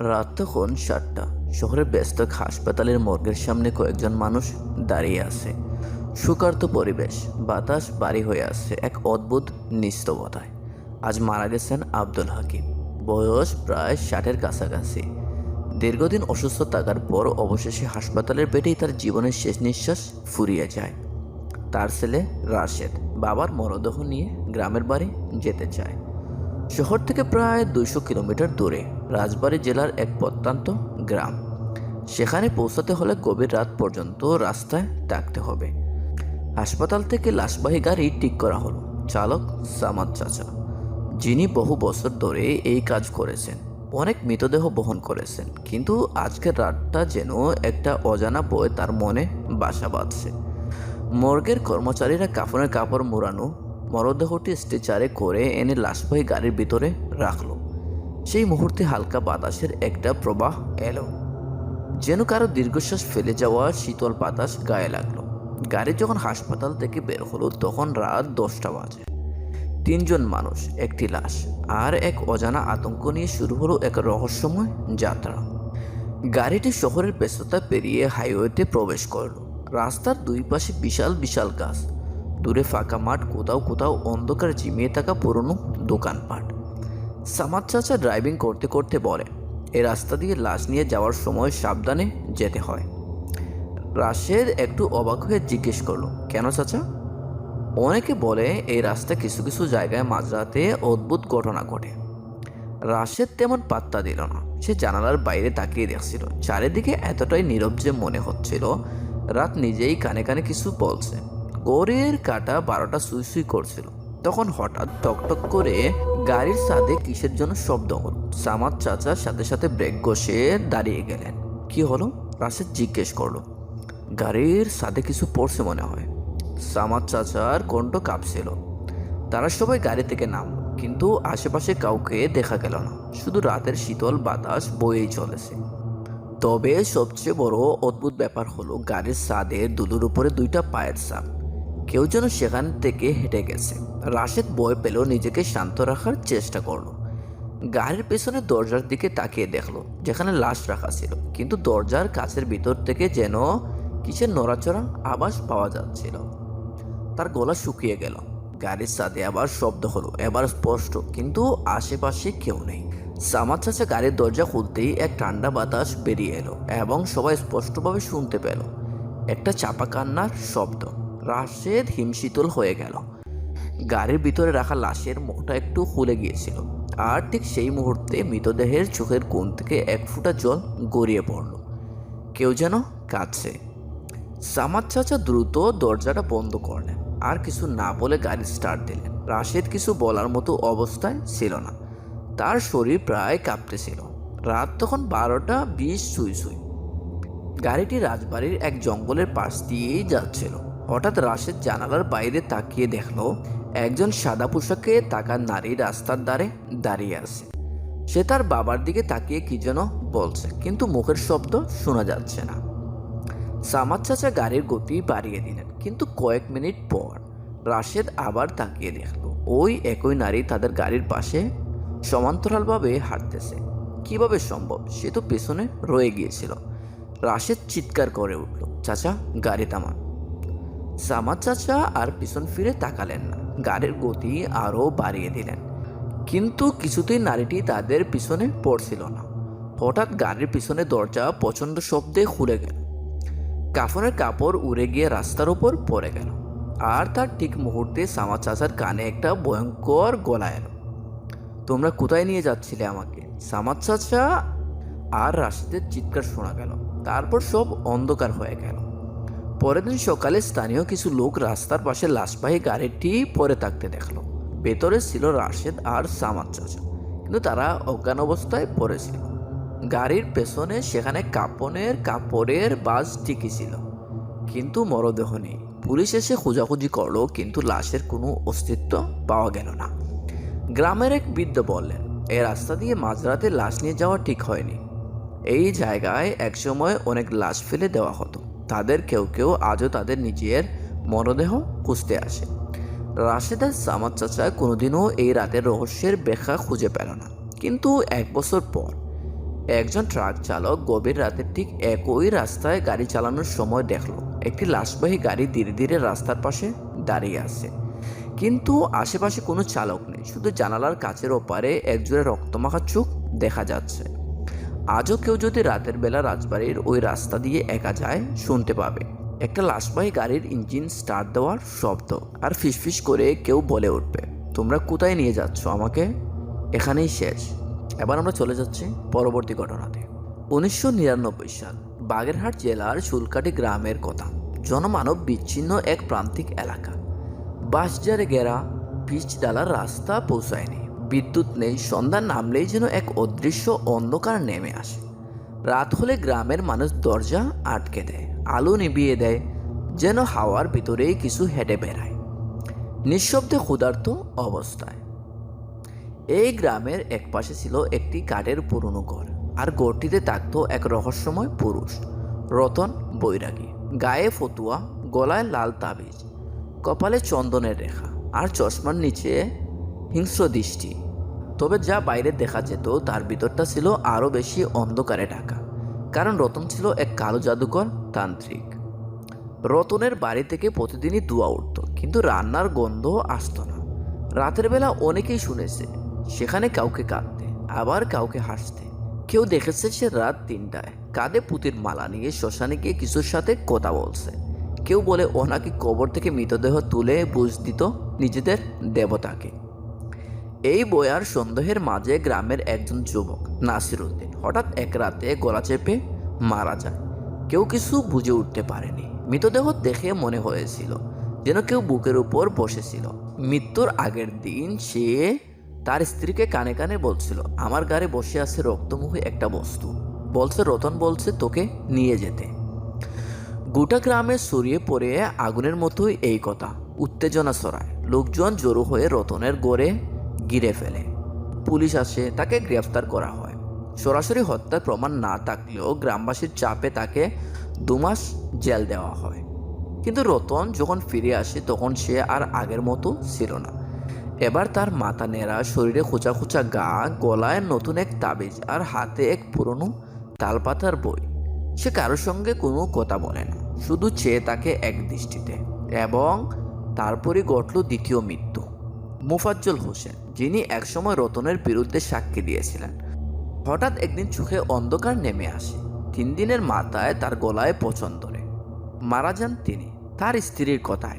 রাত তখন সাতটা। শহরের ব্যস্ত হাসপাতালের মর্গের সামনে কয়েকজন মানুষ দাঁড়িয়ে আছে। সুকার্ত পরিবেশ, বাতাস বাড়ি হয়ে আসছে এক অদ্ভুত নিস্তবতায় আজ মারা গেছেন আব্দুল হাকিম। বয়স প্রায় ষাটের কাছাকাছি। দীর্ঘদিন অসুস্থ থাকার পর অবশেষে হাসপাতালের পেটেই তার জীবনের শেষ নিঃশ্বাস ফুরিয়ে যায়। তার ছেলে রাশেদ বাবার মরদেহ নিয়ে গ্রামের বাড়ি যেতে চায়। শহর থেকে প্রায় দুইশো কিলোমিটার দূরে, রাজবাড়ী জেলার এক প্রত্যন্ত গ্রাম। সেখানে পৌঁছাতে হলে গভীর রাত পর্যন্ত রাস্তায় থাকতে হবে। হাসপাতাল থেকে লাশবাহী গাড়ি ঠিক করা হলো, চালক সামাদ চাচা, যিনি বহু বছর ধরে এই কাজ করেছেন। অনেক মৃতদেহ বহন করেছেন, কিন্তু আজকের রাতটা যেন একটা অজানা বই তার মনে বাসা বাঁধছে। মর্গের কর্মচারীরা কাফনের কাপড় মোড়ানো মরদেহটি স্ট্রেচারে করে এনে লাশবাহী গাড়ির ভিতরে রাখল। সেই মুহূর্তে হালকা বাতাসের একটা প্রবাহ এলো। যেন কারও দীর্ঘশ্বাস ফেলে যাওয়া শীতল বাতাস গায়ে লাগল। গাড়ি যখন হাসপাতাল থেকে বের হলো, তখন রাত দশটা বাজে। তিনজন মানুষ, একটি লাশ আর এক অজানা আতঙ্ক নিয়ে শুরু হলো এক রহস্যময় যাত্রা। গাড়িটি শহরের ব্যস্ততা পেরিয়ে হাইওয়েতে প্রবেশ করল। রাস্তার দুই পাশে বিশাল বিশাল গাছ। দূরে ফাঁকা মাঠ, কোথাও কোথাও অন্ধকার জিমিয়ে থাকা পুরনো দোকানপাট। সামাদ চাচা ড্রাইভিং করতে করতে বলে, এ রাস্তা দিয়ে লাশ নিয়ে যাওয়ার সময় সাবধানে যেতে হয়। রাশেদ একটু অবাক হয়ে জিজ্ঞেস করল, কেন চাচা? অনেকে বলে এই রাস্তা কিছু কিছু জায়গায় মাঝরাতে অদ্ভুত ঘটনা ঘটে। রাশেদ তেমন পাত্তা দিল না। সে জানালার বাইরে তাকিয়ে দেখছিল, চারিদিকে এতটাই নীরব যে মনে হচ্ছিল, রাত নিজেই কানে কানে কিছু বলছে। গড়ের কাটা বারোটা সুই সুই করছিল। তখন হঠাৎ টকটক করে গাড়ির সাদে কিসের জন্য শব্দ হল? সামাদ চাচার সাথে সাথে ব্রেক ঘষে দাঁড়িয়ে গেলেন। কি হলো? রাশেদ জিজ্ঞেস করল। গাড়ির সাথে কিছু পড়ছে মনে হয়। সামাদ চাচার কণ্ঠ কাঁপছিল। তারা সবাই গাড়ি থেকে নামলো, কিন্তু আশেপাশে কাউকে দেখা গেল না। শুধু রাতের শীতল বাতাস বয়েই চলেছে। তবে সবচেয়ে বড় অদ্ভুত ব্যাপার হলো, গাড়ির সাদে দুলুর উপরে দুইটা পায়ের সাপ কেউ যেন সেখান থেকে হেঁটে গেছে। রাশেদ বয় পেল নিজেকে শান্ত রাখার চেষ্টা করল। গাড়ির পেছনে দরজার দিকে তাকিয়ে দেখল, যেখানে লাশ রাখা ছিল। কিন্তু দরজার কাছের ভিতর থেকে যেন কিসের নড়াচড়া আওয়াজ পাওয়া যাচ্ছিল। তার গলা শুকিয়ে গেল। গাড়ির সাথে আবার শব্দ হলো, এবার স্পষ্ট, কিন্তু আশেপাশে কেউ নেই। সামাদ চাচা গাড়ির দরজা খুলতেই এক ঠান্ডা বাতাস বেরিয়ে এলো এবং সবাই স্পষ্টভাবে শুনতে পেল। একটা চাপা কান্নার শব্দ। রাশেদ হিমশীতল হয়ে গেল। গাড়ির ভিতরে রাখা লাশের মুখটা একটু খুলে গিয়েছিল। আর ঠিক সেই মুহূর্তে মৃতদেহের চোখের কোণ থেকে এক ফুটা জল গড়িয়ে পড়ল। কেউ যেন কাঁদছে। সামাদ চাচা দ্রুত দরজাটা বন্ধ করলেন। আর কিছু না বলে গাড়ি স্টার্ট দিলেন। রাশেদ কিছু বলার মতো অবস্থায় ছিল না। তার শরীর প্রায় কাঁপতেছিল রাত তখন বারোটা বিশ সুই সুই গাড়িটি রাজবাড়ির এক জঙ্গলের পাশ দিয়েই যাচ্ছিল। হঠাৎ রাশেদ জানালার বাইরে তাকিয়ে দেখল, একজন সাদা পোশাকে তাকা নারী রাস্তার ধারে দাঁড়িয়ে আছে। সে তার বাবার দিকে তাকিয়ে কি যেন বলছে, কিন্তু মুখের শব্দ শোনা যাচ্ছে না। সামাদ চাচা গাড়ির গতি বাড়িয়ে দিলেন, কিন্তু কয়েক মিনিট পর রাশেদ আবার তাকিয়ে দেখল, ওই একই নারী তাদের গাড়ির পাশে সমান্তরালভাবে হাঁটতেছে। কীভাবে সম্ভব? সে তো পেছনে রয়ে গিয়েছিল। রাশেদ চিৎকার করে উঠল, চাচা, গাড়ি থামান। সামাদ চাচা আর পিছন ফিরে তাকালেন। না গাড়ির গতি আরও বাড়িয়ে দিলেন। কিন্তু কিছুতেই নারীটি তাদের পিছনে পড়ছিল না। হঠাৎ গাড়ির পিছনে দরজা প্রচণ্ড শব্দে খুলে গেল। কাফনের কাপড় উড়ে গিয়ে রাস্তার ওপর পড়ে গেল। আর তার ঠিক মুহূর্তে সামা চাচার কানে একটা ভয়ঙ্কর গলা এলো। তোমরা কোথায় নিয়ে যাচ্ছিলে আমাকে? সামাদ চাচা আর রাশিদের চিৎকার শোনা গেল। তারপর সব অন্ধকার হয়ে গেল। পরের দিন সকালে স্থানীয় কিছু লোক রাস্তার পাশে লাশবাহী গাড়িটি পরে থাকতে দেখল। ভেতরে ছিল রাশেদ আর সামাদ চাচা, কিন্তু তারা অজ্ঞান অবস্থায় পড়েছিল। গাড়ির পেছনে সেখানে কাপনের কাপড়ের বাস ঠিকই ছিল, কিন্তু মরদেহ নেই। পুলিশ এসে খোঁজাখুঁজি করল, কিন্তু লাশের কোনো অস্তিত্ব পাওয়া গেল না। গ্রামের এক বৃদ্ধ বললেন এই রাস্তা দিয়ে মাঝরাতে লাশ নিয়ে যাওয়া ঠিক হয়নি। এই জায়গায় একসময় অনেক লাশ ফেলে দেওয়া হতো। তাদের কেউ কেউ আজও তাদের নিজের মরদেহ খুঁজতে আসে। রাশেদার সামাদ চাচা কোনোদিনও এই রাতের রহস্যের ব্যাখ্যা খুঁজে পেল না। কিন্তু এক বছর পর একজন ট্রাক চালক গভীর রাতে ঠিক একই রাস্তায় গাড়ি চালানোর সময় দেখল, একটি লাশবাহী গাড়ি ধীরে ধীরে রাস্তার পাশে দাঁড়িয়ে আছে। কিন্তু আশেপাশে কোনো চালক নেই, শুধু জানালার কাছের ওপারে একজোড়া রক্তমাখা চোখ দেখা যাচ্ছে। আজও কেউ যদি রাতের বেলা রাজবাড়ির ওই রাস্তা দিয়ে একা যায়, শুনতে পাবে। একটা লাশবাহী গাড়ির ইঞ্জিন স্টার্ট দেওয়ার শব্দ, আর ফিসফিস করে কেউ বলে উঠবে, তোমরা কোথায় নিয়ে যাচ্ছ আমাকে? এখানেই শেষ। এবার আমরা চলে যাচ্ছি পরবর্তী ঘটনাতে। উনিশশো নিরানব্বই সাল, বাগেরহাট জেলার চুলকাটি গ্রামের কথা। জনমানব বিচ্ছিন্ন এক প্রান্তিক এলাকা। বাঁশজারে ঘেরা, পিচ ডালার রাস্তা পৌঁছায়নি। বিদ্যুৎ নেই, সন্ধ্যা নামলেই যেন এক অদৃশ্য অন্ধকার নেমে আসে। রাত হলে গ্রামের মানুষ দরজা আটকে দেয়, আলো নিভিয়ে দেয়, যেন হাওয়ার ভিতরেই কিছু হেঁটে বেড়ায়। নিঃশব্দে ক্ষুধার্ত অবস্থায়। এই গ্রামের এক পাশে ছিল একটি কাঠের পুরনো ঘর, আর ঘরটিতে থাকতো এক রহস্যময় পুরুষ, রতন বৈরাগী। গায়ে ফতুয়া, গলায় লাল তাবিজ, কপালে চন্দনের রেখা, আর চশমার নিচে হিংস্র দৃষ্টি। তবে যা বাইরে দেখা যেত, তার ভিতরটা ছিল আরও বেশি অন্ধকারে ঢাকা। কারণ রতন ছিল এক কালো জাদুকর তান্ত্রিক। রতনের বাড়ি থেকে প্রতিদিনই ধোয়া উঠত, কিন্তু রান্নার গন্ধ আসতো না। রাতের বেলা অনেকেই শুনেছে, সেখানে কাউকে কাঁদতে, আবার কাউকে হাসতে। কেউ দেখেছে সে রাত তিনটায়, কাঁধে পুতির মালা নিয়ে শ্মশানে গিয়ে কিছুর সাথে কথা বলছে। কেউ বলে, ও নাকি কবর থেকে মৃতদেহ তুলে বুঝ দিত নিজেদের দেবতাকে। এই বয়ার সন্দেহের মাঝে গ্রামের একজন যুবক নাসির উদ্দিন হঠাৎ এক রাতে গলা চেপে মারা যায়। কেউ কিছু বুঝে উঠতে পারেনি। মৃতদেহ দেখে মনে হয়েছিল যেন কেউ বুকের উপর বসেছিল। মৃত্যুর আগের দিন সে তার স্ত্রীকে কানে কানে বলছিল, আমার গাড়ি বসে আছে রক্তমুখী একটা বস্তু। বলছে, রতন বলছে তোকে নিয়ে যেতে। গোটা গ্রামে ছড়িয়ে পড়ে আগুনের মতোই এই কথা। উত্তেজনা ছড়ায়। লোকজন জড়ো হয়ে রতনের গড়ে গিরে ফেলে। পুলিশ আসে, তাকে গ্রেফতার করা হয়। সরাসরি হত্যার প্রমাণ না থাকলেও গ্রামবাসীর চাপে তাকে দু মাস জেল দেওয়া হয়। কিন্তু রতন যখন ফিরে আসে, তখন সে আর আগের মতো ছিল না। এবার তার মাথা নেড়া শরীরে খোঁচা খোঁচা গা, গলায় নতুন এক তাবিজ আর হাতে এক পুরনো তালপাতার বই। সে কারোর সঙ্গে কোনো কথা বলে না, শুধু চেয়ে তাকে এক দৃষ্টিতে। এবং তারপরই ঘটল দ্বিতীয় মৃত্যু। মুফাজ্জল হোসেন, যিনি একসময় রতনের বিরুদ্ধে সাক্ষী দিয়েছিলেন। হঠাৎ একদিন চোখে অন্ধকার নেমে আসে। তিন দিনের মাথায় তার গলায় পচন ধরে। মারা যান তিনি। তার স্ত্রীর কথায়,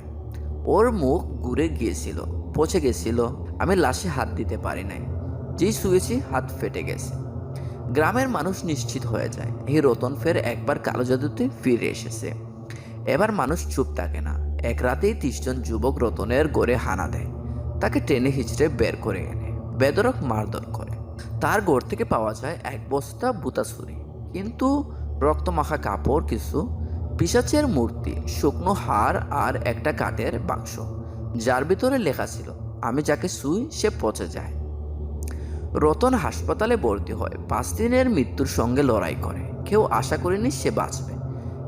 ওর মুখ ঘুরে গিয়েছিল, পচে গেছিল। আমি লাশে হাত দিতে পারি নাই। যেই শুয়েছি, হাত ফেটে গেছে। গ্রামের মানুষ নিশ্চিত হয়ে যায়, এই রতন ফের একবার কালো জাদুতে ফিরে এসেছে। এবার মানুষ চুপ থাকে না। এক রাতেই তিরিশজন যুবক রতনের গড়ে হানা দেয়। তাকে টেনে হিচড়ে বের করে এনে বেদরক মারধর করে। তার গড় থেকে পাওয়া যায় এক বস্তা বুতাছুরি কিন্তু রক্তমাখা কাপড়, কিছু পিসাচের মূর্তি, শুকনো হাড় আর একটা কাঠের বাক্স, যার ভিতরে লেখা ছিল, আমি যাকে শুই সে পচে যায়। রতন হাসপাতালে ভর্তি হয়। পাঁচ দিনের মৃত্যুর সঙ্গে লড়াই করে। কেউ আশা করেনি সে বাঁচবে।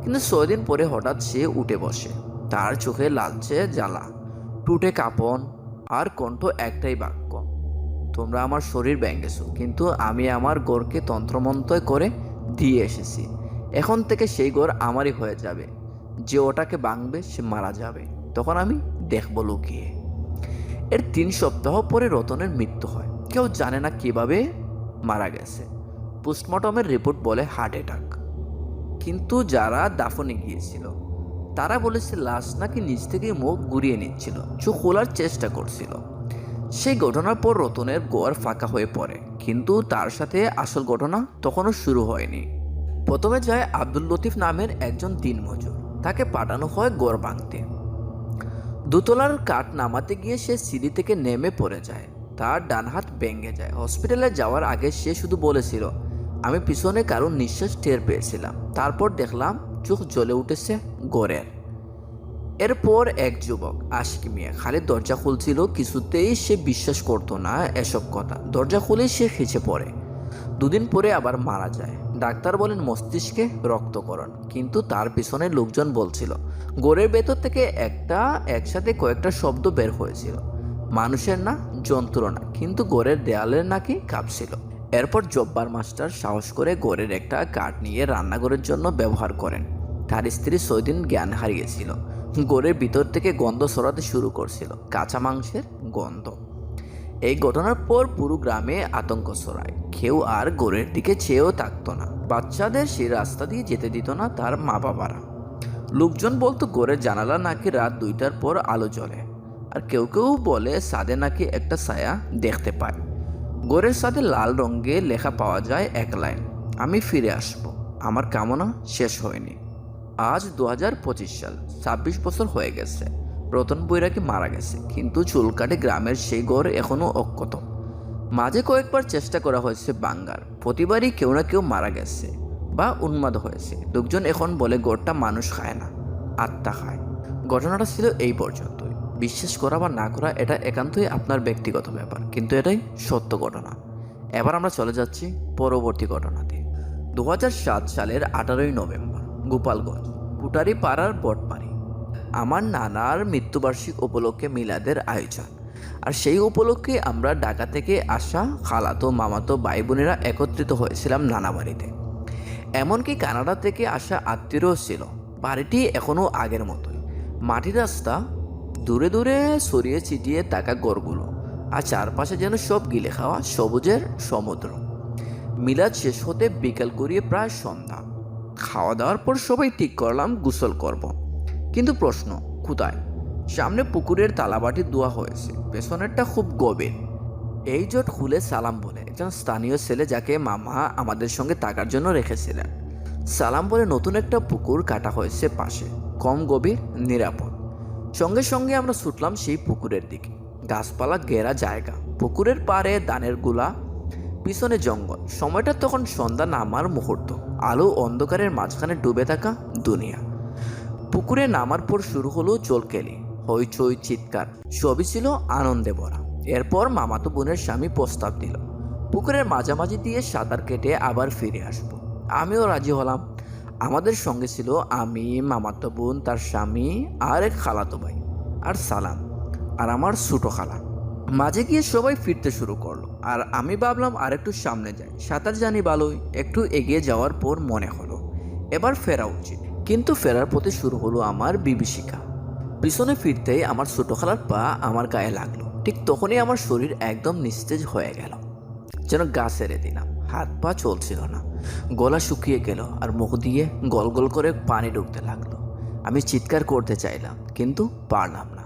কিন্তু ছয় দিন পরে হঠাৎ সে উঠে বসে। তার চোখে লালচে জ্বালা। টুটে কাঁপন আর কণ্ঠ একটাই বাক্য। তোমরা আমার শরীর ব্যাঙ্গেছো কিন্তু আমি আমার গড়কে তন্ত্রমন্ত্র করে দিয়ে এসেছি। এখন থেকে সেই গড় আমারই হয়ে যাবে। যে ওটাকে ভাঙবে, সে মারা যাবে তখন আমি দেখব লুকিয়ে। এর তিন সপ্তাহ পরে রতনের মৃত্যু হয়। কেউ জানে না কীভাবে মারা গেছে। পোস্টমর্টমের রিপোর্ট বলে হার্ট অ্যাটাক। কিন্তু যারা দাফনে গিয়েছিল তারা বলেছে, লাশ নাকি নিচ থেকে মুখ ঘুরিয়ে নিচ্ছিল, চোখ খোলার চেষ্টা করছিল। সেই ঘটনার পর রতনের গোয়ার ফাঁকা হয়ে পড়ে, কিন্তু তার সাথে আসল ঘটনা তখনও শুরু হয়নি। প্রথমে যায় আব্দুল লতিফ নামের একজন দিনমজুর, তাকে পাঠানো হয় গোড় ভাঙতে। দোতলার কাঠ নামাতে গিয়ে সে সিঁড়ি থেকে নেমে পড়ে যায়, তার ডান হাত ভেঙে যায়। হসপিটালে যাওয়ার আগে সে শুধু বলেছিল, আমি পিছনে কারও নিঃশ্বাস টের পেয়েছিলাম। তারপর দেখলাম চোখ জ্বলে উঠেছে গোরের। এরপর এক যুবক, আশিক মিয়া খালি দরজা খুলছিল, কিছুতেই সে বিশ্বাস করতো না এসব কথা। দরজা খুলে সে খেঁচে পড়ে। দুদিন পরে আবার মারা যায়। ডাক্তার বলেন, মস্তিষ্কে রক্তকরণ। কিন্তু তার পিছনে লোকজন বলছিল গোড়ের ভেতর থেকে একটা, একসাথে কয়েকটা শব্দ বের হয়েছিল। মানুষের না জন্তুর না কিন্তু গোড়ের দেয়ালের নাকি কাঁপছিল। এরপর জব্বার মাস্টার সাহস করে ঘরের একটা কাঠ নিয়ে রান্নাঘরের জন্য ব্যবহার করেন। তার স্ত্রী সৈদিন জ্ঞান হারিয়েছিল। ঘরের ভিতর থেকে গন্ধ ছড়াতে শুরু করছিল, কাঁচা মাংসের গন্ধ। এই ঘটনার পর পুরো গ্রামে আতঙ্ক ছড়ায়। কেউ আর গোরের দিকে চেয়েও থাকতো না। বাচ্চাদের সেই রাস্তা দিয়ে যেতে দিত না তার মা বাবারা লোকজন বলতো গোরের জানালা নাকি রাত দুইটার পর আলো জ্বলে। আর কেউ কেউ বলে সাদে নাকি একটা ছায়া দেখতে পায়। গোরের সাথে লাল রঙে লেখা পাওয়া যায় এক লাইন, আমি ফিরে আসব। আমার কামনা শেষ হয়নি। আজ দু হাজার পঁচিশ সাল, ছাব্বিশ বছর হয়ে গেছে। রতন বৈরাগী মারা গেছে, কিন্তু চুলকাটে গ্রামের সেই ঘর এখনও অক্ষত। মাঝে কয়েকবার চেষ্টা করা হয়েছে বাঙ্গার। প্রতিবারই কেউ না কেউ মারা গেছে বা উন্মাদ হয়েছে। লোকজন এখন বলে, গড়টা মানুষ খায় না, আত্মা খায়। ঘটনাটা ছিল এই পর্যন্তই বিশ্বাস করা বা না করা, এটা একান্তই আপনার ব্যক্তিগত ব্যাপার। কিন্তু এটাই সত্য ঘটনা। এবার আমরা চলে যাচ্ছি পরবর্তী ঘটনাতে। দু হাজার সাত সালের আঠারোই নভেম্বর, গোপালগঞ্জ কুটারি পাড়ার বটপাড়ি। আমার নানার মৃত্যুবার্ষিক উপলক্ষে মিলাদের আয়োজন। আর সেই উপলক্ষে আমরা ঢাকা থেকে আসা খালাতো, মামাতো ভাই বোনেরা একত্রিত হয়েছিলাম নানা বাড়িতে এমনকি কানাডা থেকে আসা আত্মীয়ও ছিল। বাড়িটি এখনও আগের মতোই। মাটির রাস্তা দূরে দূরে সরিয়ে ছিটিয়ে তাকা গড়গুলো আর চারপাশে যেন সব গিলে খাওয়া সবুজের সমুদ্র। মিলাদ শেষ হতে বিকাল করিয়ে প্রায় সন্ধ্যা। খাওয়া দাওয়ার পর সবাই ঠিক করলাম গোসল করব। কিন্তু প্রশ্ন, কোথায়? সামনে পুকুরের তালাবাটি দোয়া হয়েছে, পেছনেরটা খুব গভীর। এই জট খুলে সালাম বলে একজন স্থানীয় ছেলে যাকে মামা আমাদের সঙ্গে থাকার জন্য রেখেছিলেন। সালাম বলে নতুন একটা পুকুর কাটা হয়েছে পাশে, কম গভীর, নিরাপদ। সঙ্গে সঙ্গে আমরা ছুটলাম সেই পুকুরের দিকে। গাছপালা ঘেরা জায়গা। পুকুরের পাড়ে দানেরগুলা, পিছনে জঙ্গল। সময়টা তখন সন্ধ্যা নামার মুহূর্ত। আলো অন্ধকারের মাঝখানে ডুবে থাকা দুনিয়া। পুকুরে নামার পর শুরু হলো চলকেলি, হইচই, চিৎকার, সবই ছিল আনন্দে ভরা। এরপর মামাতো বোনের স্বামী প্রস্তাব দিল, পুকুরের মাঝামাঝি দিয়ে সাঁতার কেটে আবার ফিরে আসব। আমিও রাজি হলাম। আমাদের সঙ্গে ছিল আমি মামাতো বোন, তার স্বামী আর এক খালাতো ভাই আর সালাম আর আমার ছোটো খালা। মাঝে গিয়ে সবাই ফিরতে শুরু করল আর আমি ভাবলাম আর একটু সামনে যাই। সাঁতার জানি ভালোই, একটু এগিয়ে যাওয়ার পর মনে হলো এবার ফেরা উচিত। কিন্তু ফেরার পথে শুরু হলো আমার বিভীষিকা। পিছনে ফিরতেই আমার ছোটো খালার পা আমার গায়ে লাগল। ঠিক তখনই আমার শরীর একদম নিস্তেজ হয়ে গেল। যেন গা ছেড়ে দিলাম। হাত পা চলছিল না। গলা শুকিয়ে গেল আর মুখ দিয়ে গল গল করে পানি ঢুকতে লাগল। আমি চিৎকার করতে চাইলাম, কিন্তু পারলাম না।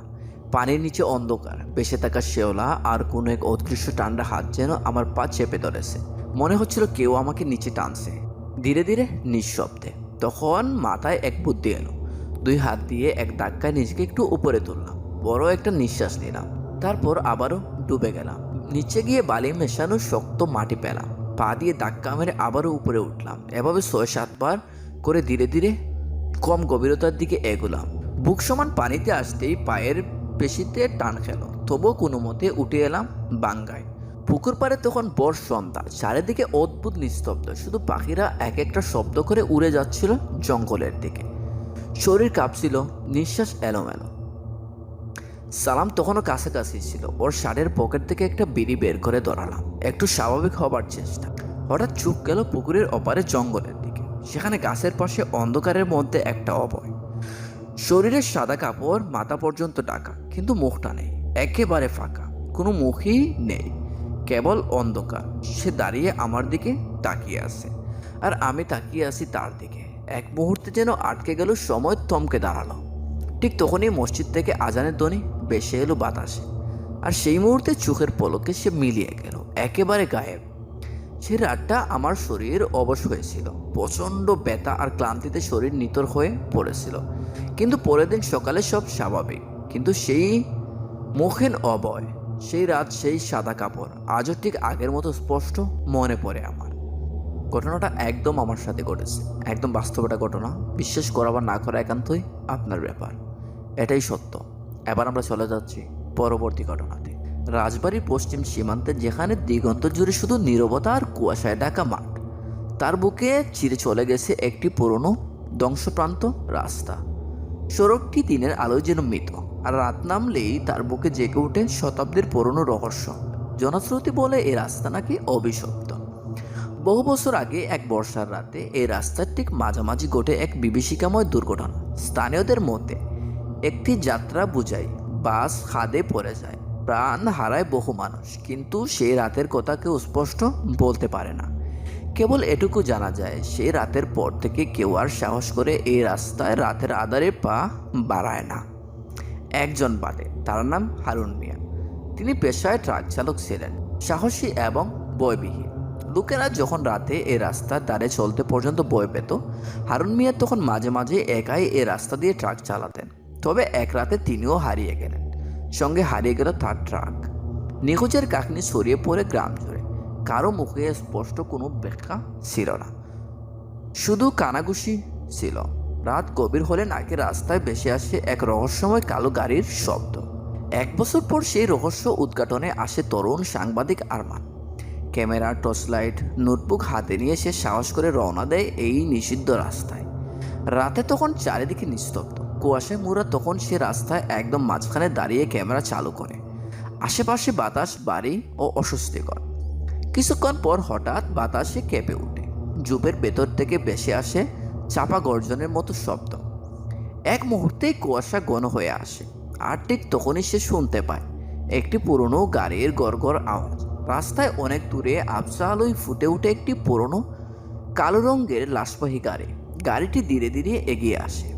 পানির নিচে অন্ধকার বেঁচে থাকা শেওলা আর কোনো এক অদৃশ্য ঠান্ডা হাত যেন আমার পা চেপে ধরেছে। মনে হচ্ছিল কেউ আমাকে নিচে টানছে। ধীরে ধীরে নিঃশব্দে, তখন মাথায় এক বুদ্ধি এলো। দুই হাত দিয়ে এক ধাক্কায় নিজেকে একটু উপরে তুললাম। বড় একটা নিঃশ্বাস নিলাম। তারপর আবারও ডুবে গেলাম। নিচে গিয়ে বালি মেশানো শক্ত মাটি পেলাম। পা দিয়ে ধাক্কা মেরে আবারও উপরে উঠলাম। এভাবে ছয় সাতবার করে ধীরে ধীরে কম গভীরতার দিকে এগোলাম। বুক সমান পানিতে আসতেই পায়ের পেশিতে টান খেল। তবুও কোনো মতে উঠে এলাম বাঙ্গায়। পুকুর পাড়ে তখন বর সন্ধ্যা। চারিদিকে অদ্ভুত নিস্তব্ধ। শুধু পাখিরা এক একটা শব্দ করে উড়ে যাচ্ছিল জঙ্গলের দিকে। শরীর কাঁপছিল, নিঃশ্বাস এলোমেলো। সালাম তখনও কাছাকাছি ছিল। ওর শার্টের পকেট থেকে একটা বিড়ি বের করে ধরালাম। একটু স্বাভাবিক হবার চেষ্টা। হঠাৎ চুপ গেল পুকুরের অপারে জঙ্গলের দিকে। সেখানে গাছের পাশে অন্ধকারের মধ্যে একটা অভয়। শরীরের সাদা কাপড়, মাথা পর্যন্ত ডাকা কিন্তু মুখটা নেই। একেবারে ফাঁকা। কোনো মুখই নেই। কেবল অন্ধকার। সে দাঁড়িয়ে আমার দিকে তাকিয়ে আছে। আর আমি তাকিয়ে আছি তার দিকে। এক মুহূর্তে যেন আটকে গেল সময় থমকে দাঁড়াল। ঠিক তখনই মসজিদ থেকে আজানের ধ্বনি বেসে এলো বাতাসে। আর সেই মুহূর্তে চোখের পলকে সে মিলিয়ে গেল, একেবারে গায়েব। সে রাতটা আমার শরীর অবশ হয়েছিল, প্রচণ্ড ব্যথা আর ক্লান্তিতে শরীর নিতর হয়ে পড়েছিল। কিন্তু পরের দিন সকালে সব স্বাভাবিক, কিন্তু সেই মুখেন অবয়, সেই রাত সেই সাদা কাপড়, আজও ঠিক আগের মতো স্পষ্ট মনে পড়ে আমার। ঘটনাটা একদম আমার সাথে ঘটেছে, একদম বাস্তবটা ঘটনা, বিশ্বাস করা বা না করা একান্তই আপনার ব্যাপার। এটাই সত্য। এবার আমরা চলে যাচ্ছি পরবর্তী ঘটনাতে। রাজবাড়ির পশ্চিম সীমান্তে যেখানে দিগন্ত জুড়ে শুধু নীরবতা আর কুয়াশায় ঢাকা মাঠ, তার বুকে চিরে চলে গেছে একটি পুরনো ধ্বংসপ্রান্ত রাস্তা। সড়কটি দিনের আলোয় যেন মৃত, আর রাত নামলেই তার বুকে জেগে ওঠে শতাব্দীর পুরনো রহস্য। জনশ্রুতি বলে এই রাস্তা নাকি অভিশপ্ত। বহু বছর আগে এক বর্ষার রাতে এই রাস্তার ঠিক মাঝামাঝি ঘটে এক বিভীষিকাময় দুর্ঘটনা। স্থানীয়দের মতে একটি যাত্রা বুঝাই বাস খাদে পড়ে যায়, প্রাণ হারায় বহু মানুষ, কিন্তু সেই রাতের কথা কেউ স্পষ্ট বলতে পারে না। কেবল এটুকু জানা যায়, সেই রাতের পর থেকে কেউ আর সাহস করে এই রাস্তায় রাতের আধারে পা বাড়ায় না। একজন বাদে, তার নাম হারুন মিয়া। তিনি পেশায় ট্রাক চালক ছিলেন, সাহসী এবং বয়বিহীন। লোকেরা যখন রাতে এই রাস্তার ধারে চলতে পর্যন্ত বয় পেত, হারুন মিয়া তখন মাঝে মাঝে একাই এ রাস্তা দিয়ে ট্রাক চালাতেন। তবে এক রাতে তিনিও হারিয়ে গেলেন। সঙ্গে হারিয়ে গেল তার ট্রাক। নিখোঁজের কাহিনী ছড়িয়ে পড়ে গ্রাম জুড়ে। কারও মুখে স্পষ্ট কোনো ব্যাখ্যা ছিল না। শুধু কানাঘুষি ছিল। রাত গভীর হলে নাকি রাস্তায় ভেসে আসে এক রহস্যময় কালো গাড়ির শব্দ। এক বছর পর সেই রহস্য উদ্ঘাটনে আসে তরুণ সাংবাদিক Arman. Camera torch light notebook হাতে নিয়ে সে সাহস করে রওনা দেয় এই নিষিদ্ধ রাস্তায়। রাতে তখন চারিদিকে নিস্তব্ধ। কুয়াশায় মুড়া তখন সে রাস্তায় একদম মাঝখানে দাঁড়িয়ে ক্যামেরা চালু করে। আশেপাশে বাতাস, বাড়ি ও অস্বস্তিকর। কিছুক্ষণ পর হঠাৎ বাতাসে কেঁপে ওঠে। জুপের ভেতর থেকে ভেসে আসে চাপা গর্জনের মতো শব্দ। এক মুহূর্তেই কুয়াশা ঘন হয়ে আসে। আর ঠিক তখনই সে শুনতে পায় একটি পুরনো গাড়ির গড়গড় আওয়াজ। রাস্তায় অনেক দূরে আবসা ফুটে উঠে একটি পুরনো কালো রঙের লাশবাহী গাড়ি। গাড়িটি ধীরে ধীরে এগিয়ে আসে।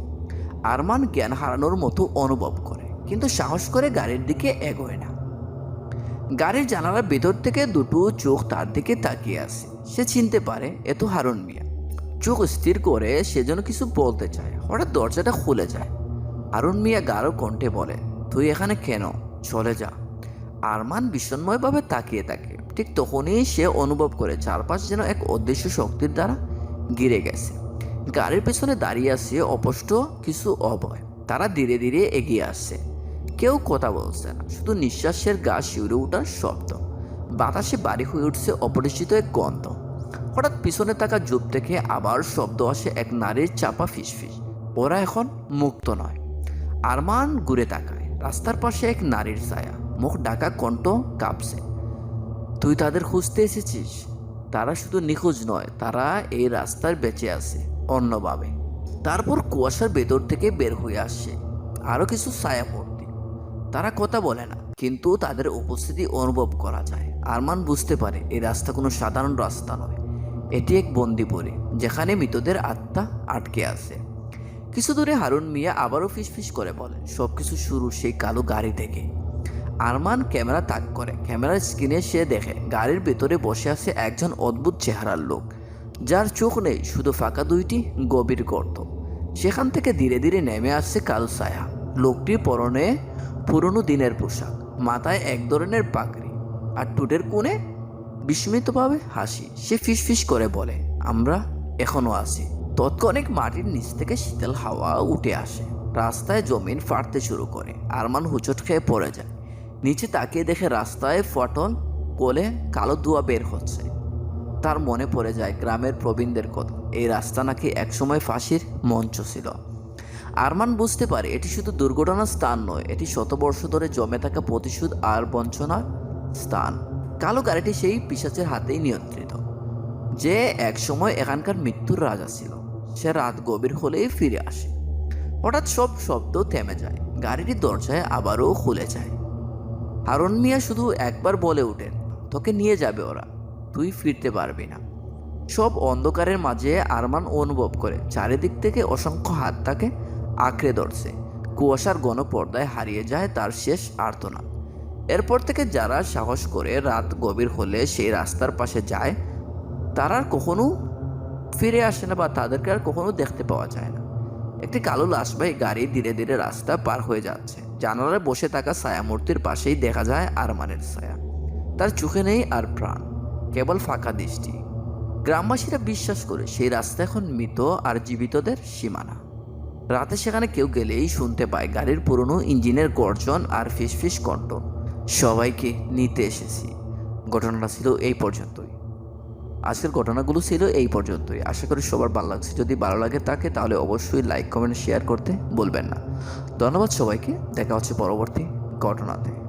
আরমান জ্ঞান হারানোর মতো অনুভব করে, কিন্তু সাহস করে গাড়ির দিকে এগোয় না। গাড়ির জানালার ভেতর থেকে দুটো চোখ তার দিকে তাকিয়ে আসে সে চিনতে পারে, এ তো হারুন মিয়া। চোখ স্থির করে সে যেন কিছু বলতে চায়। হঠাৎ দরজাটা খুলে যায়। হারুন মিয়া গাঢ় কণ্ঠে বলে, তুই এখানে কেন? চলে যা। আরমান বিষণ্ময়ভাবে তাকিয়ে থাকে। ঠিক তখনই সে অনুভব করে, চারপাশ যেন এক অদৃশ্য শক্তির দ্বারা গিরে গেছে। গাড়ির পেছনে দাঁড়িয়ে আছে অপষ্ট কিছু অভয়। তারা ধীরে ধীরে এগিয়ে আসছে। কেউ কথা বলছে না, শুধু নিঃশ্বাসের গা শিউরে ওঠার শব্দ। বাতাসে বাড়ি হয়ে উঠছে অপরিচিত এক গন্ধ। হঠাৎ পিছনে থাকা জুপ থেকে আবার শব্দ আসে এক নারীর চাপা ফিসফিস। ওরা এখন মুক্ত নয়। আরমান ঘুরে তাকায়। রাস্তার পাশে এক নারীর ছায়া। মুখ ডাকা কণ্ঠ কাঁপছে। তুই তাদের খুঁজতে এসেছিস? তারা শুধু নিখোঁজ নয়, তারা এই রাস্তার বেঁচে আছে। অন্যভাবে তারপর কুয়াশার ভেতর থেকে বের হয়ে আসছে আরও কিছু ছায়া মূর্তি তারা কথা বলে না, কিন্তু তাদের উপস্থিতি অনুভব করা যায়। আরমান বুঝতে পারে, এই রাস্তা কোনো সাধারণ রাস্তা নয়। এটি এক বন্দিপুরে, যেখানে মৃতদের আত্মা আটকে আছে। কিছু দূরে হারুন মিয়া আবারও ফিসফিস করে বলে সব কিছু শুরু সেই কালো গাড়ি থেকে। আরমান ক্যামেরা তাক করে, ক্যামেরার স্ক্রিনে সে দেখে গাড়ির ভেতরে বসে আছে একজন অদ্ভুত চেহারার লোক। যার চোখ নেই, শুধু ফাঁকা দুইটি গভীর গর্ত। সেখান থেকে ধীরে ধীরে নেমে আসছে কালো ছায়া। লোকটির পরনে পুরনো দিনের পোশাক, মাথায় এক ধরনের পাগড়ি আর টুটের কোণে বিস্মিতভাবে হাসি। সে ফিসফিস করে বলে, আমরা এখনও আছি। তৎক্ষণিক মাটির নিচ থেকে শীতল হাওয়া উঠে আসে। রাস্তায় জমিন ফাটতে শুরু করে, আরমান হুচট খেয়ে পড়ে যায়। নিচে তাকিয়ে দেখে রাস্তায় ফটল কোলে কালো ধোয়া বের হচ্ছে। তার মনে পড়ে যায় গ্রামের প্রবীণদের কথা এই রাস্তা নাকি একসময় ফাঁসির মঞ্চ ছিল। আরমান বুঝতে পারে এটি শুধু দুর্ঘটনার স্থান নয়, এটি শতবর্ষ ধরে জমে থাকা প্রতিশোধ আর বঞ্চনার স্থান। কালো গাড়িটি সেই পিসাচের হাতেই নিয়ন্ত্রিত, যে একসময় এখানকার মৃত্যুর রাজা ছিল। সে রাত গভীর হলেই ফিরে আসে। হঠাৎ সব শব্দ থেমে যায় গাড়িটির দরজায় আবারও খুলে যায়। হারুন মিয়া শুধু একবার বলে ওঠেন, তোকে নিয়ে যাবে ওরা। তুই ফিরতে পারবি না। সব অন্ধকারের মাঝে আরমান অনুভব করে, চারিদিক থেকে অসংখ্য হাত তাকে আঁকড়ে ধরছে। কুয়াশার গণপর্দায় হারিয়ে যায় তার শেষ আর্তনা এরপর থেকে যারা সাহস করে রাত গভীর হলে সেই রাস্তার পাশে যায়, তারা আর কখনো ফিরে আসে না বা তাদেরকে আর কখনো দেখতে পাওয়া যায় না। একটি কালো লাশবাহী গাড়ি ধীরে ধীরে রাস্তা পার হয়ে যাচ্ছে। জানালায় বসে থাকা ছায়ামূর্তির পাশেই দেখা যায় আরমানের ছায়া। তার চোখে নেই আর প্রাণ। কেবল ফাঁকা দৃষ্টি। গ্রামবাসীরা বিশ্বাস করে সেই রাস্তা এখন মৃত আর জীবিতদের সীমানা। রাতে সেখানে কেউ গেলেই শুনতে পায় গাড়ির পুরনো ইঞ্জিনের গর্জন আর ফিসফিস কণ্ঠ সবাইকে নিতে এসেছি। ঘটনাটা ছিল এই পর্যন্তই। আজকের ঘটনাগুলো ছিল এই পর্যন্তই। আশা করি সবার ভালো লাগছে। যদি ভালো লাগে তাকে, তাহলে অবশ্যই লাইক, কমেন্ট, শেয়ার করতে বলবেন না। ধন্যবাদ সবাইকে। দেখা হচ্ছে পরবর্তী ঘটনাতে।